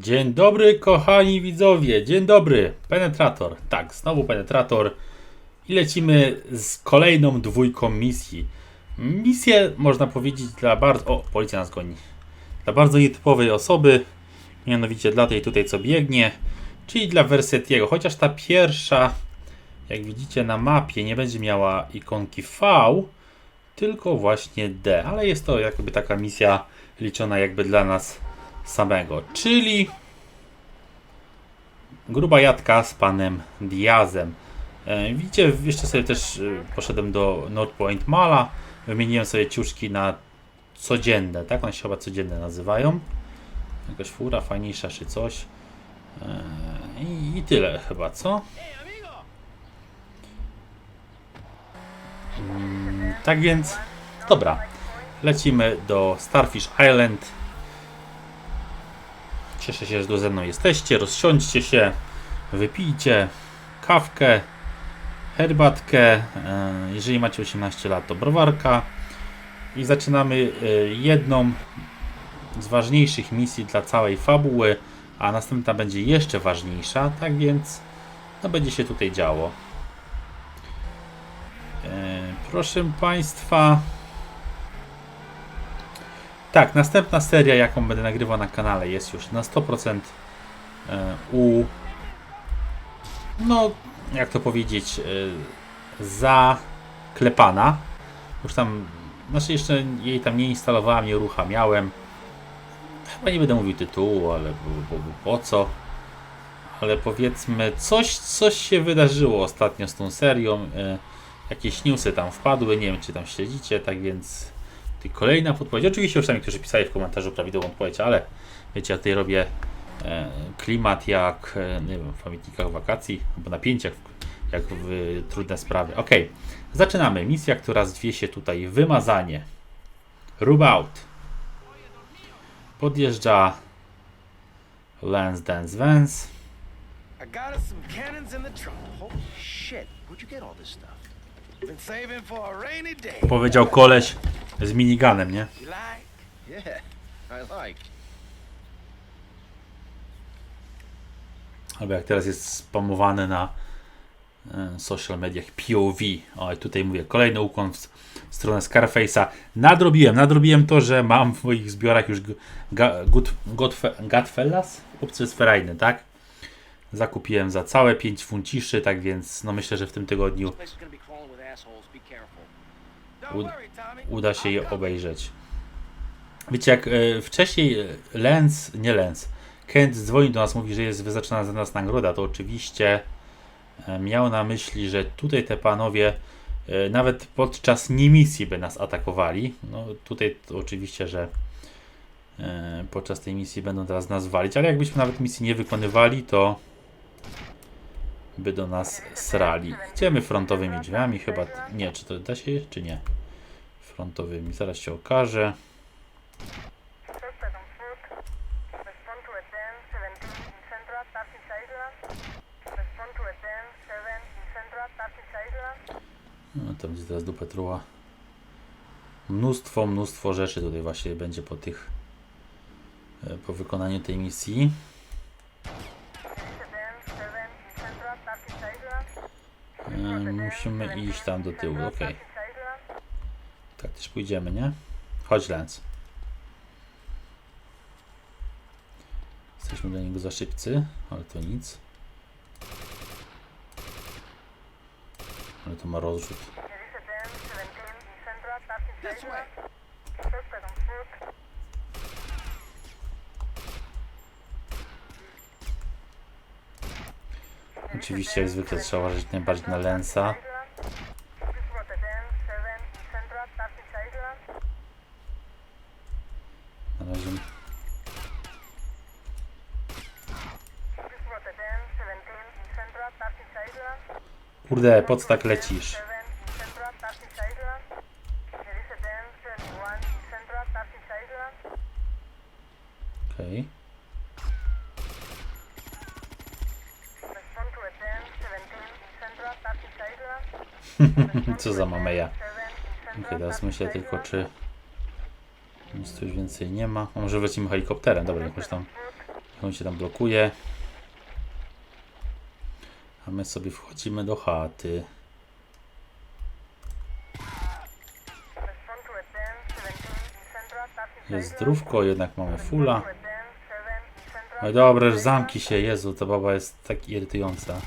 Dzień dobry, kochani widzowie. Dzień dobry. Penetrator. Tak, znowu penetrator. I lecimy z kolejną dwójką misji. Misję można powiedzieć dla bardzo. O, policja nas goni. Dla bardzo nietypowej osoby. Mianowicie dla tej tutaj, co biegnie. Czyli dla Versetiego. Chociaż ta pierwsza, jak widzicie na mapie, nie będzie miała ikonki V, tylko właśnie D. Ale jest to jakby taka misja liczona jakby dla nas samego, czyli gruba jadka z panem Diazem. E, Widzicie, jeszcze sobie też e, poszedłem do North Point Mala, wymieniłem sobie ciuszki na codzienne, tak? One się chyba codzienne nazywają. Jakaś fura fajniejsza czy coś. E, I, I tyle chyba, co? Mm, Tak więc, dobra. Lecimy do Starfish Island. Cieszę się, że ze mną jesteście. Rozsiądźcie się, wypijcie kawkę, herbatkę. e, Jeżeli macie 18 lat, to browarka. I zaczynamy e, jedną z ważniejszych misji dla całej fabuły, a następna będzie jeszcze ważniejsza. Tak więc, no będzie się tutaj działo. E, Proszę Państwa. Tak, następna seria, jaką będę nagrywał na kanale, jest już na 100% e, u. No, jak to powiedzieć, e, zaklepana. Już tam, znaczy jeszcze jej tam nie instalowałem, nie uruchamiałem. Chyba nie będę mówił tytułu, ale po co. Ale powiedzmy, coś, coś się wydarzyło ostatnio z tą serią. E, jakieś newsy tam wpadły, nie wiem czy tam śledzicie, tak więc ty kolejna podpowiedź. Oczywiście już tam niektórzy pisali w komentarzu prawidłową odpowiedź, ale wiecie, ja tutaj robię e, klimat jak e, nie wiem, w pamiętnikach wakacji, albo napięciach, jak w trudne sprawy. Ok, zaczynamy. Misja, która zwie się tutaj Wymazanie. Rub out. Podjeżdża Lance Dance Vance. I got us some cannons in the trunk. Holy shit, where'd you get all this stuff? Been saving for a rainy day. Powiedział koleś z miniganem, nie? You like? Yeah, I like. Albo jak teraz jest spamowany na e, social mediach POV. O, i tutaj mówię, kolejny ukłon w, stronę Scarface'a. Nadrobiłem, nadrobiłem to, że mam w moich zbiorach już Godfellas? Kupcy sferajny, tak? Zakupiłem za całe 5 funciszy, tak więc no myślę, że w tym tygodniu uda się je obejrzeć. Wiecie, jak e, wcześniej e, Lens, nie Lens, Kent dzwoni do nas, mówi, że jest wyznaczona za nas nagroda, to oczywiście e, miał na myśli, że tutaj te panowie nawet podczas niemisji by nas atakowali. No tutaj to oczywiście, że podczas tej misji będą teraz nas walić, ale jakbyśmy nawet misji nie wykonywali, to by do nas srali. Idziemy frontowymi drzwiami, chyba. Nie, czy to da się, czy nie? Frontowymi, zaraz się okaże. Suspect on foot. Respond to a 10, 17 in Central, Turkish Island. Respond to a 10, 7 in Central, Turkish Island. No, to będzie teraz dupę truła. Mnóstwo, mnóstwo rzeczy tutaj właśnie będzie po tych e, po wykonaniu tej misji. 10, 7 in Central, E, Musimy iść tam do tyłu, ok. Tak też pójdziemy, nie? Chodź Lance. Jesteśmy do niego za szybcy, ale to nic. Ale to ma rozrzut. Oczywiście jak zwykle trzeba uważać najbardziej na Lensa. Na Kurde, po co tak lecisz? Okej. Co za mameja. Okej, teraz myślę tylko, czy nic tu więcej nie ma. A może wlecimy helikopterem, dobra, jakoś tam On się tam blokuje. A my sobie wchodzimy do chaty. Respond to Eden 17 in Central, Tarsis Jest zdrówko, jednak mamy fulla. Respond to Eden 7 in Central, No dobra, zamki się, Jezu, ta baba jest tak irytująca. There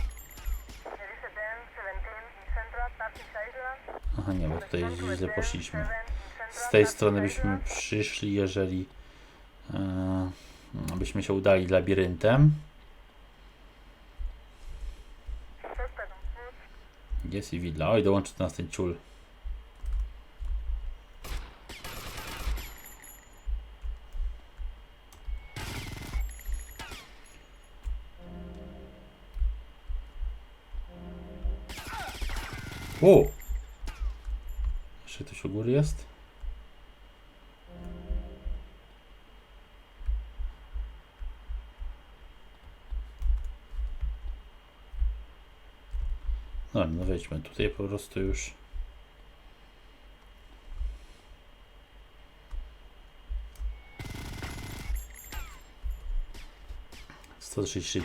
is Eden 17 in Central, Tarsis Island. Aha, nie, bo tutaj źle poszliśmy. 7 in Central, Z tej strony byśmy przyszli, jeżeli e, byśmy się udali labiryntem. Jest i widla. Oj, dołączy do nas ten ciul. O! Jeszcze ktoś u góry jest? No, no wejdźmy tutaj po prostu już.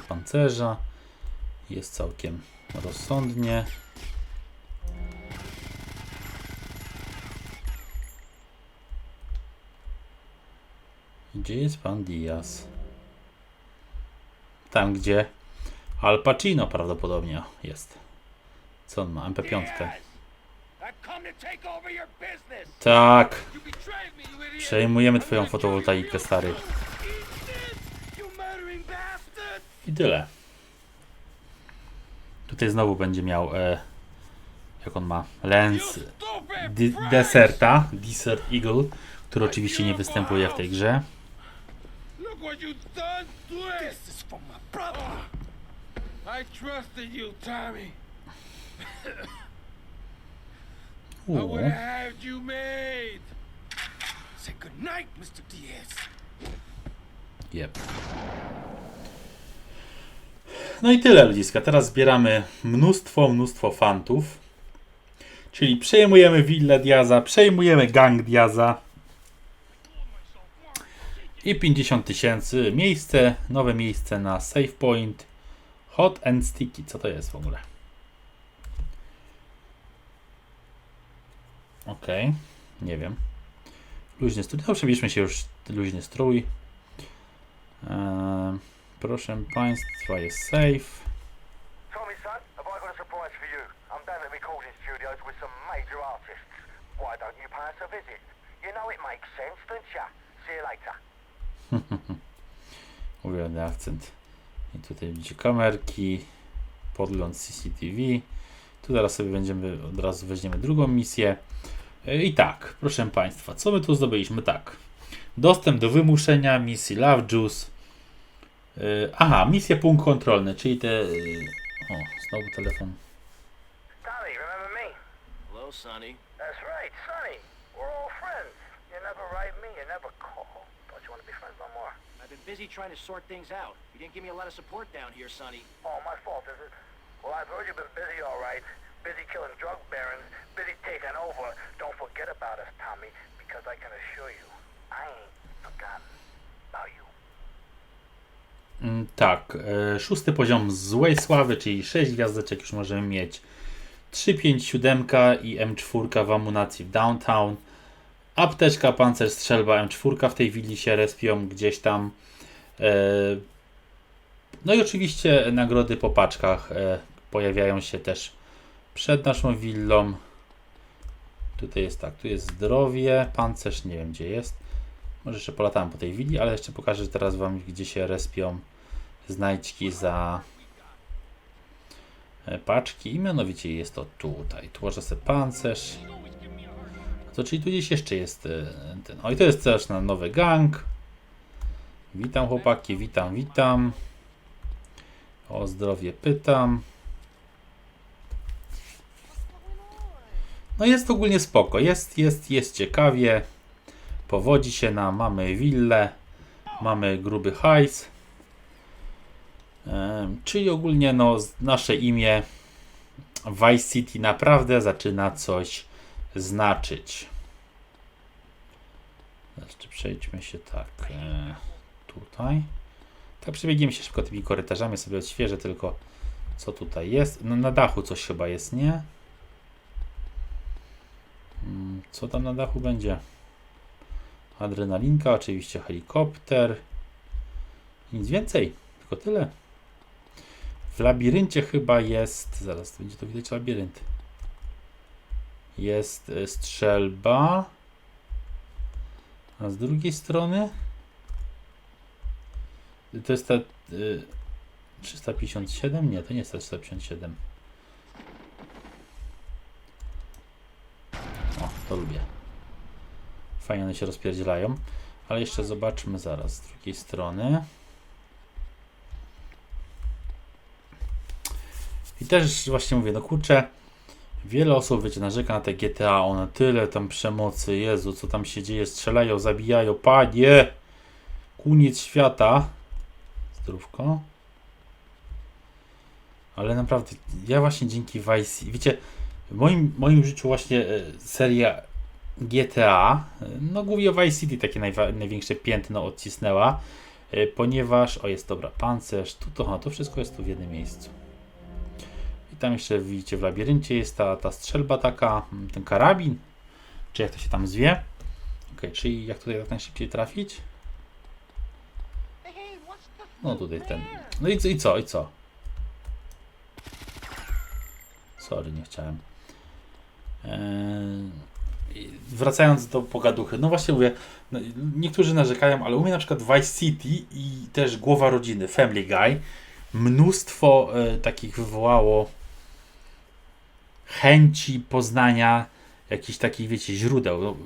Pancerza. Jest całkiem rozsądnie. Gdzie jest pan Diaz? Tam, gdzie Al Pacino prawdopodobnie jest. Co on ma? MP5. I've come to take over your business. Tak, przejmujemy twoją fotowoltaikę, stary. I tyle. Tutaj znowu będzie miał, e, jak on ma, lens. Deserta, Desert Eagle, który oczywiście nie występuje w tej grze. What you done to it. This is for my brother. I trusted you, Tommy. I would have had you made. Say goodnight, Mr. Diaz. Yep. No i tyle ludziska. Teraz zbieramy mnóstwo, mnóstwo fantów. Czyli przejmujemy willę Diaza, przejmujemy gang Diaza. I 50 tysięcy. Miejsce, nowe miejsce na save point. Hot and sticky. Co to jest w ogóle? Okej, nie wiem. Luźny strój. No, przebierzmy się już luźny strój. Eee, proszę Państwa, jest safe. You? Why don't you pay us a visit? You know it makes sense, don't ya? See you later. Ujemny akcent. I tutaj widzicie kamerki, podgląd CCTV. Tu zaraz sobie będziemy, od razu weźmiemy drugą misję. E, I tak, proszę Państwa, co my tu zdobyliśmy? Tak. Dostęp do wymuszenia misji Love Juice. E, Aha, misja punkt kontrolny, czyli te... e, O, znowu telefon. Tommy, remember me? Hello, Sonny. That's right, Sonny. We're all friends. You never write me, you never call. Want to be friends no more? I've been busy trying to sort things out. You didn't give me a lot of support down here, Sonny. Oh, my fault, is it? Well, I've heard you've been busy, all right. Busy killing drug barons, busy taking over. Don't forget about us, Tommy, because I can assure you, I ain't forgotten about you. Mm, Tak, e, szósty poziom złej sławy, czyli 6 gwiazdeczek już możemy mieć. 3, 5, 7 i M4 w amunicji w downtown. Apteczka, pancerz, strzelba, M4 w tej willi się respią gdzieś tam. E, No i oczywiście nagrody po paczkach e, pojawiają się też przed naszą willą. Tutaj jest tak, tu jest zdrowie, pancerz, nie wiem gdzie jest. Może jeszcze polatałem po tej willi, ale jeszcze pokażę teraz Wam, gdzie się respią znajdźki za e, paczki. I mianowicie jest to tutaj. Tu może sobie pancerz. To czyli tu gdzieś jeszcze jest e, ten. O i to jest też na nowy gang. Witam chłopaki, witam, witam. O zdrowie pytam. No jest ogólnie spoko. Jest, jest, jest ciekawie. Powodzi się nam, mamy willę, mamy gruby hajs. Czyli ogólnie no, nasze imię Vice City naprawdę zaczyna coś znaczyć. Jeszcze przejdźmy się tak e, tutaj. Tak przebiegniemy się szybko tymi korytarzami, sobie odświeżę tylko co tutaj jest. No na dachu coś chyba jest, nie? Mm, Co tam na dachu będzie? Adrenalinka, oczywiście helikopter. Nic więcej, tylko tyle. W labiryncie chyba jest. Zaraz będzie to widać labirynt. Jest y, strzelba. A z drugiej strony. To jest ta. Y, 357? Nie, to nie jest ta 357. O, to lubię. Fajnie one się rozpierdzielają. Ale jeszcze zobaczmy zaraz z drugiej strony. I też właśnie mówię, no kurczę, wiele osób, wiecie, narzeka na te GTA, one tyle tam przemocy, Jezu, co tam się dzieje, strzelają, zabijają, panie! Koniec świata. Zdrówko. Ale naprawdę, ja właśnie dzięki Vice, wiecie, w moim, moim życiu właśnie e, seria GTA, e, no głównie Vice City takie najwa- największe piętno odcisnęła, e, ponieważ, o jest dobra, pancerz, tu to, to wszystko jest tu w jednym miejscu. Tam jeszcze widzicie w labiryncie jest ta, ta strzelba taka, mm, ten karabin, czy jak to się tam zwie. Ok, czyli jak tutaj jak najszybciej trafić? No tutaj ten. No i co, i co, i co? Sorry, nie chciałem. Eee, wracając do pogaduchy, no właśnie mówię, no, niektórzy narzekają, ale u mnie na przykład Vice City i też Głowa Rodziny, Family Guy, mnóstwo e, takich wywołało chęci poznania jakichś takich, wiecie, źródeł. No,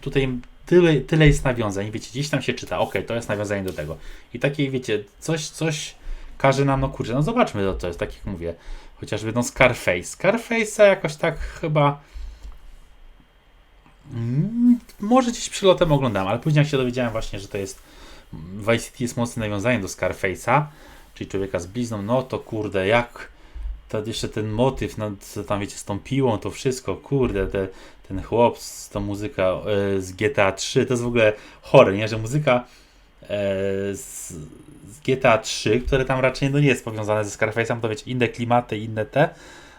tutaj tyle, tyle jest nawiązań, wiecie, gdzieś tam się czyta, ok, to jest nawiązanie do tego. I takie, wiecie, coś, coś każe nam, no kurczę, no zobaczmy to, to jest, tak jak mówię, chociażby no Scarface. Scarface'a jakoś tak chyba mm, może gdzieś przylotem oglądałem, ale później jak się dowiedziałem właśnie, że to jest Vice City jest mocne nawiązanie do Scarface'a, czyli człowieka z blizną, no to kurde, jak to jeszcze ten motyw, no co tam wiecie, z tą piłą, to wszystko, kurde, te, ten chłop tą muzyka e, z GTA 3, to jest w ogóle chore, nie, że muzyka e, z, z GTA 3, które tam raczej no nie jest powiązane ze Scarface'em, to wiecie, inne klimaty, inne te,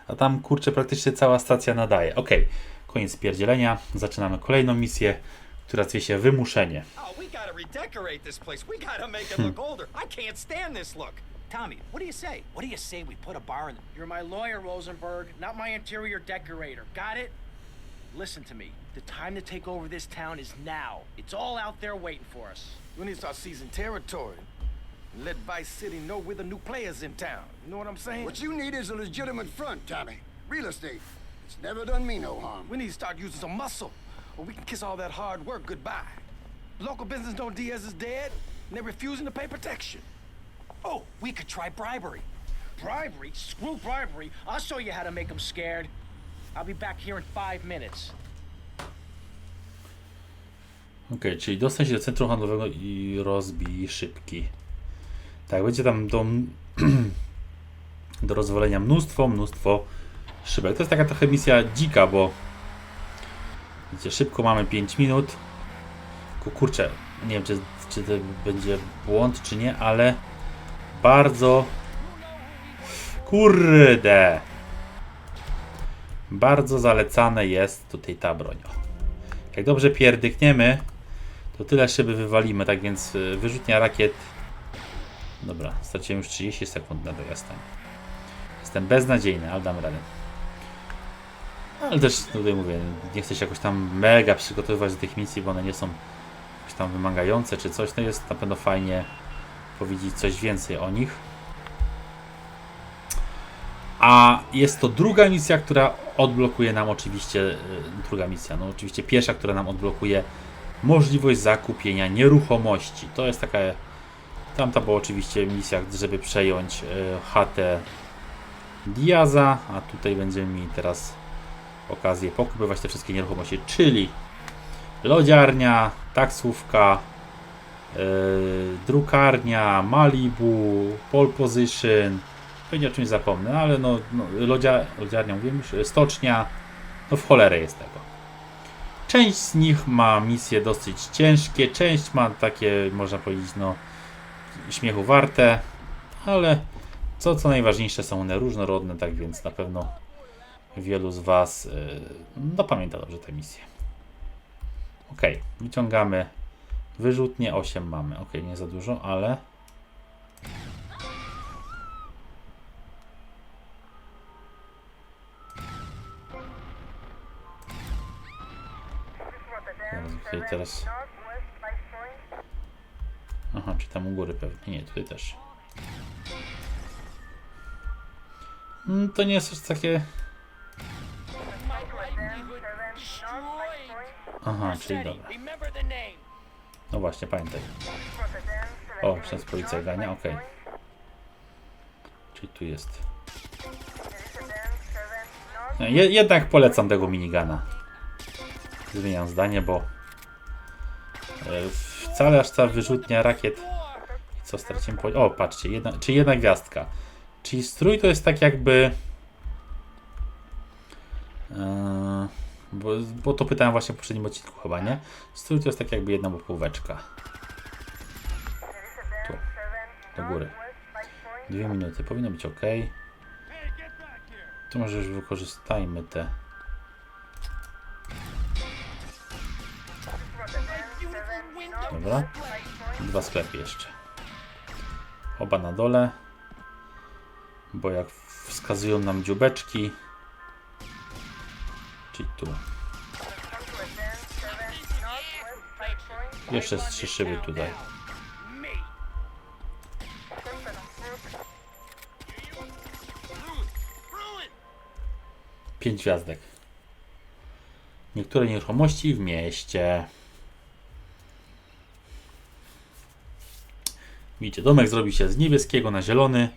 a tam kurczę praktycznie cała stacja nadaje. Okej, koniec pierdzielenia, zaczynamy kolejną misję, która zwie się Wymuszenie. Oh, we gotta redecorate this place. We gotta make it look older. I can't stand this look. Tommy, what do you say? What do you say we put a bar in? You're my lawyer, Rosenberg, not my interior decorator. Got it? Listen to me. The time to take over this town is now. It's all out there waiting for us. We need to start seizing territory. And let Vice City know we're the new players in town. You know what I'm saying? What you need is a legitimate front, Tommy. Real estate. It's never done me no harm. We need to start using some muscle, or we can kiss all that hard work goodbye. Local business know Diaz is dead, and they're refusing to pay protection. Oh, we could try bribery. Bribery? Screw bribery. I'll show you how to make them scared. I'll be back here in five minutes. Okej, czyli dostać się do centrum handlowego i rozbij szybki. Tak, będzie tam do, do rozwalenia mnóstwo, mnóstwo szybek. To jest taka trochę misja dzika, bo wiecie, szybko mamy 5 minut. Ku- Kurczę, nie wiem czy, czy to będzie błąd, czy nie, ale bardzo kurde bardzo zalecane jest tutaj ta broń. Jak dobrze pierdykniemy, to tyle szyby wywalimy, tak więc y, wyrzutnia rakiet. Dobra, straciłem już 30 sekund na dojazd tam. Jestem beznadziejny, ale dam radę. Ale też tutaj mówię, nie chcę się jakoś tam mega przygotowywać do tych misji, bo one nie są jakoś tam wymagające czy coś. No jest na pewno fajnie powiedzieć coś więcej o nich. A jest to druga misja, która odblokuje nam oczywiście, y, druga misja, no oczywiście pierwsza, która nam odblokuje możliwość zakupienia nieruchomości. To jest taka, tamta była oczywiście misja, żeby przejąć y, chatę Diaza, a tutaj będziemy mieli teraz okazję pokupywać te wszystkie nieruchomości, czyli lodziarnia, taksówka, drukarnia, Malibu, pole position, pewnie o czymś zapomnę, ale no, no lodzia, lodziarnia, już, stocznia, no w cholerę jest tego. Część z nich ma misje dosyć ciężkie, część ma takie, można powiedzieć, no śmiechu warte, ale co, co najważniejsze są one różnorodne, tak więc na pewno wielu z Was yy, no, pamięta dobrze tę misję. Ok, wyciągamy wyrzutnie, 8 mamy. Ok, nie za dużo, ale Rotterdam, Okej, 7 teraz- Northwest 5 point. Aha, czy tam u góry pewnie. Nie, tutaj też. Mm, To nie jest aż takie. Rotterdam, 7 North 5 point. Aha, czyli dobra. No właśnie, pamiętaj. O, 7 przez policję gania, 5 okej. point. Czyli tu jest. Rotterdam, 7 North. Nie, je- jednak polecam tego minigana. Zmieniam zdanie, bo e, wcale aż ta wyrzutnia rakiet. Co straciłem po... O, patrzcie, jedna, czy jedna gwiazdka. Czyli strój to jest tak jakby. e, bo, bo to pytałem właśnie w poprzednim odcinku chyba, nie? Strój to jest tak jakby jedna półeczka. Tu, do góry. Dwie minuty, powinno być ok. To może już wykorzystajmy te. Dobra. Dwa sklepy jeszcze. Oba na dole. Bo jak wskazują nam dziubeczki. Czyli tu. Jeszcze z trzy szyby tutaj. Pięć gwiazdek. Niektóre nieruchomości w mieście. Widzicie, domek zrobi się z niebieskiego na zielony.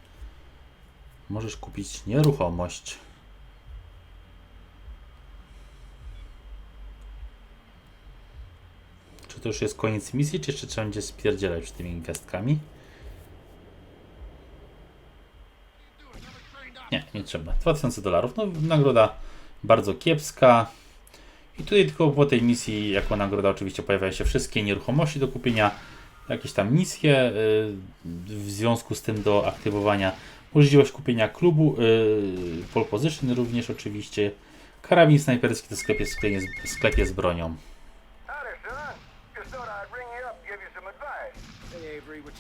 Możesz kupić nieruchomość. Czy to już jest koniec misji, czy jeszcze trzeba będzie spierdzielać przy tymi gwiazdkami? Nie, nie trzeba. 2000 dolarów. No, nagroda bardzo kiepska. I tutaj tylko po tej misji, jako nagroda, oczywiście pojawiają się wszystkie nieruchomości do kupienia, jakieś tam misje y, w związku z tym do aktywowania. Możliwość kupienia klubu, y, pole position również oczywiście. Karabin snajperski do sklepie, sklepie, sklepie z bronią.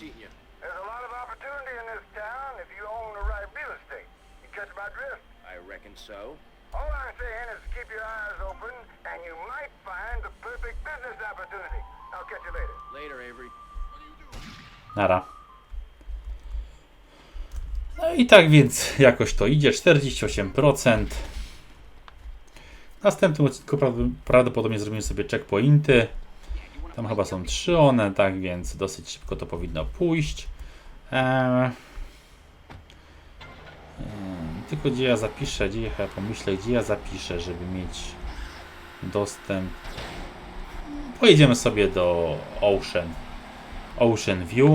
There's a lot of opportunity in this town if you own the right real estate. You catch my drift? I reckon so. All I'm saying is keep your eyes open and you might find the perfect business opportunity. I'll catch you later. Later, Avery. Nara. No i tak więc jakoś to idzie. 48%. W następnym odcinku prawd- prawdopodobnie zrobimy sobie checkpointy. Tam chyba są trzy one, tak więc dosyć szybko to powinno pójść. Eee, tylko gdzie ja zapiszę, gdzie ja pomyślę, gdzie ja zapiszę, żeby mieć dostęp. Pojedziemy sobie do Ocean. Ocean View.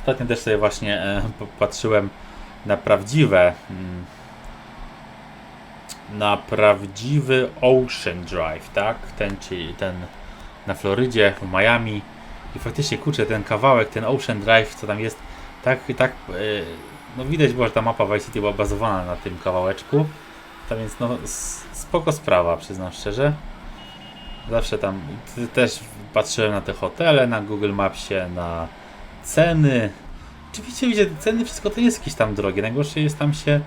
Ostatnio też sobie właśnie e, patrzyłem na prawdziwe mm, na prawdziwy Ocean Drive, tak? Ten, czyli ten na Florydzie, w Miami. I faktycznie, kurczę, ten kawałek, ten Ocean Drive, co tam jest, tak, tak, e, no widać było, że ta mapa Vice City była bazowana na tym kawałeczku. To więc, no, spoko sprawa, przyznam szczerze. Zawsze tam też patrzyłem na te hotele na Google Mapsie, na ceny. Oczywiście, wiecie, ceny, wszystko to jest jakieś tam drogie. Najgorsze jest tam się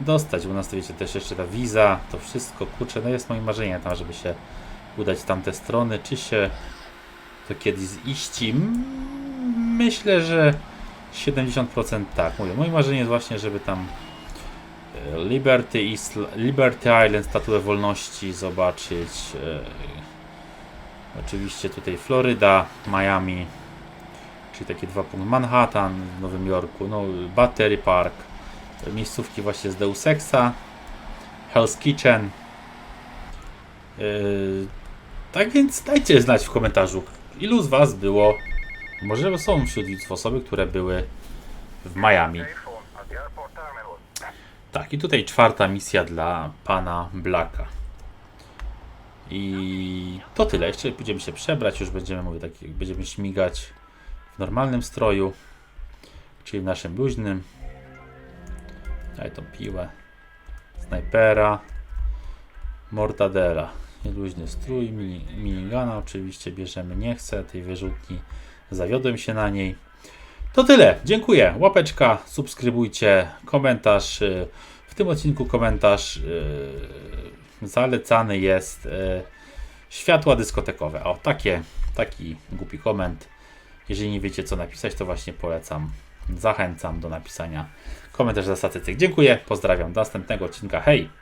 dostać. U nas to wiecie, też jeszcze ta wiza, to wszystko, kurczę, no jest moim marzeniem tam, żeby się udać w tamte strony, czy się to kiedyś ziści. Myślę, że 70% tak. Mówię, moje marzenie jest właśnie, żeby tam e, Liberty, Isl- Liberty Island, Statuę Wolności zobaczyć. e, Oczywiście tutaj Floryda, Miami, czyli takie dwa punkty. Manhattan w Nowym Jorku, no Battery Park, miejscówki właśnie z Deus Exa, Hell's Kitchen. Yy, tak więc dajcie znać w komentarzu, ilu z Was było, może są wśród widzów osoby, które były w Miami. Tak, i tutaj czwarta misja dla pana Blacka. I to tyle. Jeszcze będziemy się przebrać, już będziemy, mówię, tak, będziemy śmigać w normalnym stroju, czyli w naszym luźnym. Daj tą piłę. Snajpera. Mortadela. Luźny strój, mini, minigana oczywiście bierzemy. Nie chcę tej wyrzutni. Zawiodłem się na niej. To tyle. Dziękuję. Łapeczka, subskrybujcie, komentarz. y, W tym odcinku komentarz yy, zalecany jest yy, światła dyskotekowe. O, takie, taki głupi koment. Jeżeli nie wiecie co napisać, to właśnie polecam. Zachęcam do napisania komentarza za statystyk. Dziękuję, pozdrawiam. Do następnego odcinka. Hej!